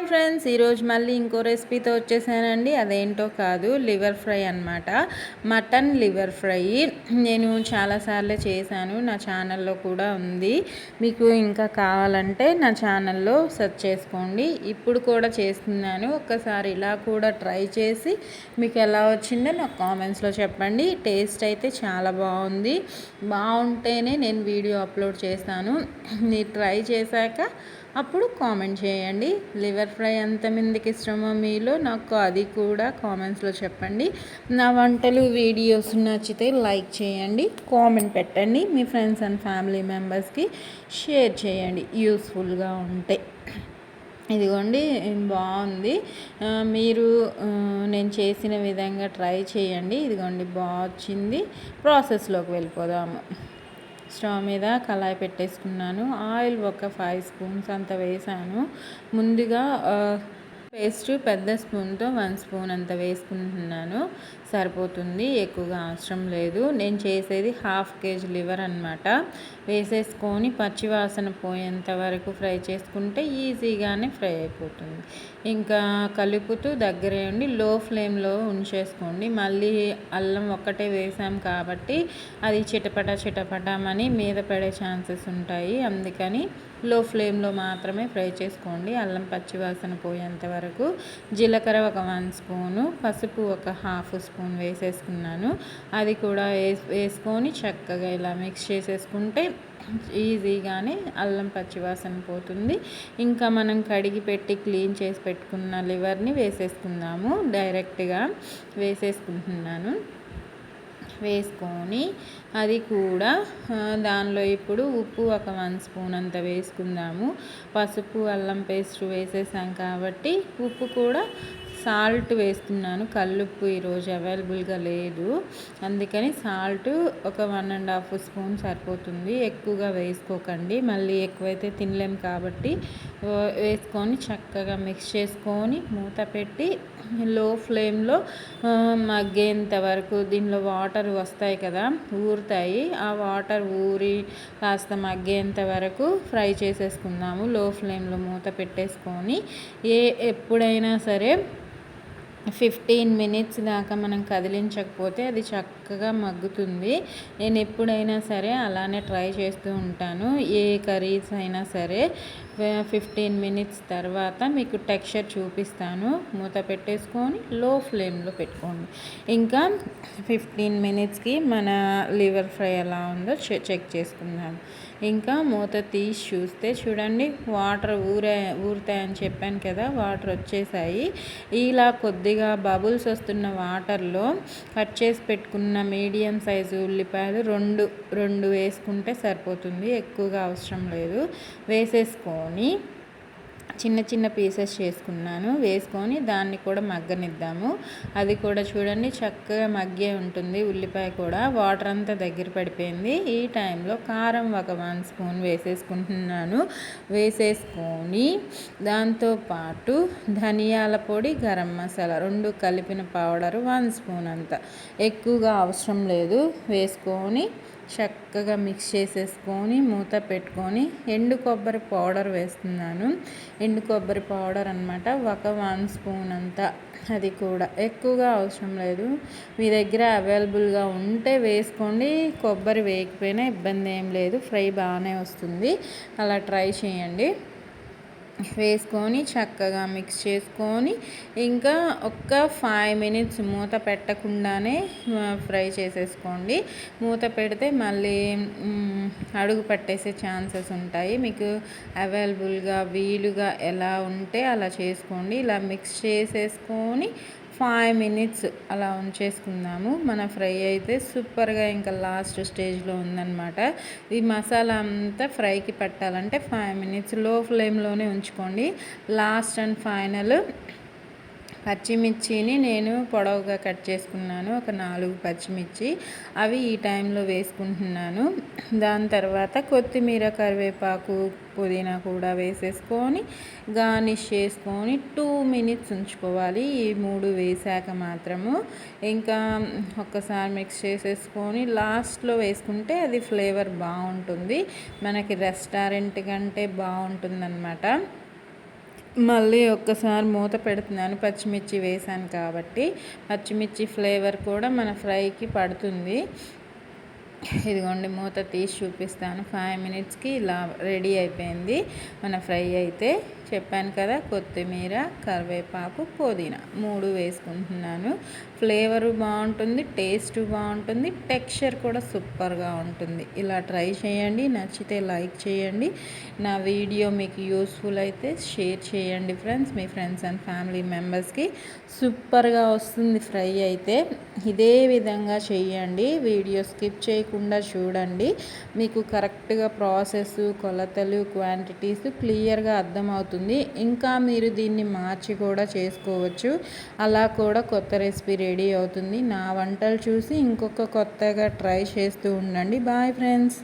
Hi friends ఈరోజు మళ్ళీ ఇంకో రెసిపీతో వచ్చేసానండి. అదేంటో కాదు లివర్ ఫ్రై అనమాట మటన్ లివర్ ఫ్రై. నేను చాలాసార్లు చేశాను నా ఛానల్లో కూడా ఉంది. మీకు ఇంకా కావాలంటే నా ఛానల్లో సెర్చ్ చేసుకోండి. ఇప్పుడు కూడా చేస్తున్నాను. ఒక్కసారి ఇలా కూడా ట్రై చేసి మీకు ఎలా వచ్చిందో నాకు కామెంట్స్లో చెప్పండి. టేస్ట్ అయితే చాలా బాగుంది. బాగుంటేనే నేను వీడియో అప్లోడ్ చేస్తాను. మీరు ట్రై చేశాక అప్పుడు కామెంట్ చేయండి. లివర్ ఫ్రై ఎంతమందికి ఇష్టమో మీలో నాకు అది కూడా కామెంట్స్లో చెప్పండి. నా వంటలు వీడియోస్ నచ్చితే లైక్ చేయండి కామెంట్ పెట్టండి. మీ ఫ్రెండ్స్ అండ్ ఫ్యామిలీ మెంబర్స్కి షేర్ చేయండి. యూస్ఫుల్గా ఉంటాయి ఇదిగోండి బాగుంది. మీరు నేను చేసిన విధంగా ట్రై చేయండి. ఇదిగోండి బాగా వచ్చింది. ప్రాసెస్లోకి వెళ్ళిపోదాము. స్టవ్ మీద కళాయి పెట్టేసుకున్నాను. ఆయిల్ ఒక ఫైవ్ స్పూన్స్ అంత వేసాను. ముందుగా పేస్ట్ పెద్ద స్పూన్తో వన్ స్పూన్ అంత వేసుకుంటున్నాను. సరిపోతుంది ఎక్కువగా అవసరం లేదు. నేను చేసేది హాఫ్ కేజీ లివర్ అనమాట వేసేసుకొని పచ్చివాసన పోయేంత వరకు ఫ్రై చేసుకుంటే ఈజీగానే ఫ్రై అయిపోతుంది. ఇంకా కలుపుతూ దగ్గరే ఉండి లో ఫ్లేమ్లో ఉంచేసుకోండి. మళ్ళీ అల్లం ఒక్కటే వేసాం కాబట్టి అది చిటపట చిటపటమని మీద పడే ఛాన్సెస్ ఉంటాయి. అందుకని లో ఫ్లేమ్లో మాత్రమే ఫ్రై చేసుకోండి. అల్లం పచ్చివాసన పోయేంత వరకు జీలకర్ర ఒక వన్ స్పూను పసుపు ఒక హాఫ్ స్పూన్ వేసేసుకున్నాను. అది కూడా వేసుకొని చక్కగా ఇలా మిక్స్ చేసేసుకుంటే ఈజీగానే అల్లం పచ్చివాసన పోతుంది. ఇంకా మనం కడిగి పెట్టి క్లీన్ చేసి పెట్టుకున్న లివర్ని వేసేసుకుందాము. డైరెక్ట్గా వేసేసుకుంటున్నాను. వేసుకొని అది కూడా దానిలో ఇప్పుడు ఉప్పు ఒక వన్ స్పూన్ అంత వేసుకుందాము. పసుపు అల్లం పేస్ట్ వేసేసాం కాబట్టి ఉప్పు కూడా సాల్ట్ వేస్తున్నాను. కల్లుప్పు ఈరోజు అవైలబుల్గా లేదు. అందుకని సాల్ట్ ఒక వన్ అండ్ హాఫ్ స్పూన్ సరిపోతుంది. ఎక్కువగా వేసుకోకండి. మళ్ళీ ఎక్కువైతే తినలేం కాబట్టి వేసుకొని చక్కగా మిక్స్ చేసుకొని మూత పెట్టి లో ఫ్లేమ్లో మగ్గేంత వరకు దీనిలో వాటర్ వస్తాయి కదా ఊరుతాయి. ఆ వాటర్ ఊరి కాస్త మగ్గేంత వరకు ఫ్రై చేసేసుకుందాము. లో ఫ్లేమ్లో మూత పెట్టేసుకొని ఏ ఎప్పుడైనా సరే ఫిఫ్టీన్ మినిట్స్ దాకా మనం కదిలించకపోతే అది చక్కగా మగ్గుతుంది. నేను ఎప్పుడైనా సరే అలానే ట్రై చేస్తూ ఉంటాను. ఏ కర్రీస్ అయినా సరే ఫిఫ్టీన్ మినిట్స్ తర్వాత మీకు టెక్స్చర్ చూపిస్తాను. మూత పెట్టేసుకొని లో ఫ్లేమ్లో పెట్టుకోండి. ఇంకా ఫిఫ్టీన్ మినిట్స్కి మన లివర్ ఫ్రై ఎలా ఉందో చెక్ చేసుకుందాం. ఇంకా మూత తీసి చూస్తే చూడండి వాటర్ ఊరే ఊరుతాయని చెప్పాను కదా వాటర్ వచ్చేసాయి. ఇలా కొద్దిగా బబుల్స్ వస్తున్న వాటర్లో కట్ చేసి పెట్టుకున్న మీడియం సైజు ఉల్లిపాయలు రెండు రెండు వేసుకుంటే సరిపోతుంది. ఎక్కువగా అవసరం లేదు. వేసేసుకొని చిన్న చిన్న పీసెస్ చేసుకున్నాను. వేసుకొని దాన్ని కూడా మగ్గనిద్దాము. అది కూడా చూడండి చక్కగా మగ్గే ఉంటుంది. ఉల్లిపాయ కూడా వాటర్ అంతా దగ్గర పడిపోయింది. ఈ టైంలో కారం ఒక వన్ స్పూన్ వేసేసుకుంటున్నాను. వేసేసుకొని దాంతోపాటు ధనియాల పొడి గరం మసాలా రెండు కలిపిన పౌడర్ వన్ స్పూన్ అంత. ఎక్కువగా అవసరం లేదు. వేసుకొని చక్కగా మిక్స్ చేసేసుకొని మూత పెట్టుకొని ఎండు కొబ్బరి పౌడర్ వేస్తున్నాను. ఎండు కొబ్బరి పౌడర్ అనమాట ఒక వన్ స్పూన్ అంతా అది కూడా. ఎక్కువగా అవసరం లేదు. మీ దగ్గర అవైలబుల్గా ఉంటే వేసుకోండి. కొబ్బరి వేయకపోయినా ఇబ్బంది ఏం లేదు. ఫ్రై బాగానే వస్తుంది. అలా ట్రై చేయండి. వేసుకొని చక్కగా మిక్స్ చేసుకొని ఇంకా ఒక్క ఫైవ్ మినిట్స్ మూత పెట్టకుండానే ఫ్రై చేసేసుకోండి. మూత పెడితే మళ్ళీ అడుగు పట్టేసే ఛాన్సెస్ ఉంటాయి. మీకు అవైలబుల్గా వీలుగా ఎలా ఉంటే అలా చేసుకోండి. ఇలా మిక్స్ చేసేసుకొని ఫైవ్ మినిట్స్ అలా ఉంచేసుకుందాము. మన ఫ్రై అయితే సూపర్గా ఇంకా లాస్ట్ స్టేజ్లో ఉందన్నమాట. ఈ మసాలా అంతా ఫ్రైకి పెట్టాలంటే ఫైవ్ మినిట్స్లో ఫ్లేమ్లోనే ఉంచుకోండి. లాస్ట్ అండ్ ఫైనల్ పచ్చిమిర్చిని నేను పొడవుగా కట్ చేసుకున్నాను. ఒక నాలుగు పచ్చిమిర్చి అవి ఈ టైంలో వేసుకుంటున్నాను. దాని తర్వాత కొత్తిమీర కరివేపాకు పుదీనా కూడా వేసేసుకొని గార్నిష్ చేసుకొని టూ మినిట్స్ ఉంచుకోవాలి. ఈ మూడు వేసాక మాత్రము ఇంకా ఒక్కసారి మిక్స్ చేసేసుకొని లాస్ట్లో వేసుకుంటే అది ఫ్లేవర్ బాగుంటుంది. మనకి రెస్టారెంట్ కంటే బాగుంటుందన్నమాట. మళ్ళీ ఒక్కసారి మూత పెడుతున్నాను పచ్చిమిర్చి వేసాను కాబట్టి. పచ్చిమిర్చి ఫ్లేవర్ కూడా మన ఫ్రైకి పడుతుంది. ఇదిగోండి మూత తీసి చూపిస్తాను. ఫైవ్ మినిట్స్కి ఇలా రెడీ అయిపోయింది మన ఫ్రై అయితే. చెప్పాను కదా కొత్తిమీర కరివేపాకు పుదీనా మూడు వేసుకుంటున్నాను. ఫ్లేవర్ బాగుంటుంది టేస్ట్ బాగుంటుంది టెక్స్చర్ కూడా సూపర్గా ఉంటుంది. ఇలా ట్రై చేయండి నచ్చితే లైక్ చేయండి. నా వీడియో మీకు యూస్ఫుల్ అయితే షేర్ చేయండి ఫ్రెండ్స్. మీ ఫ్రెండ్స్ అండ్ ఫ్యామిలీ మెంబర్స్కి సూపర్గా వస్తుంది ఫ్రై అయితే. ఇదే విధంగా చేయండి వీడియో స్కిప్ చేయకుండా చూడండి. మీకు కరెక్ట్గా ప్రాసెస్ కొలతలు క్వాంటిటీస్ క్లియర్గా అర్థమవుతుంది. ఉంటుంది. ఇంకా మీరు దీన్ని మార్చి కూడా చేసుకోవచ్చు. అలా కూడా కొత్త రెసిపీ రెడీ అవుతుంది. నా వంటలు చూసి ఇంకొక కొత్తగా ట్రై చేస్తూ ఉండండి. Bye friends.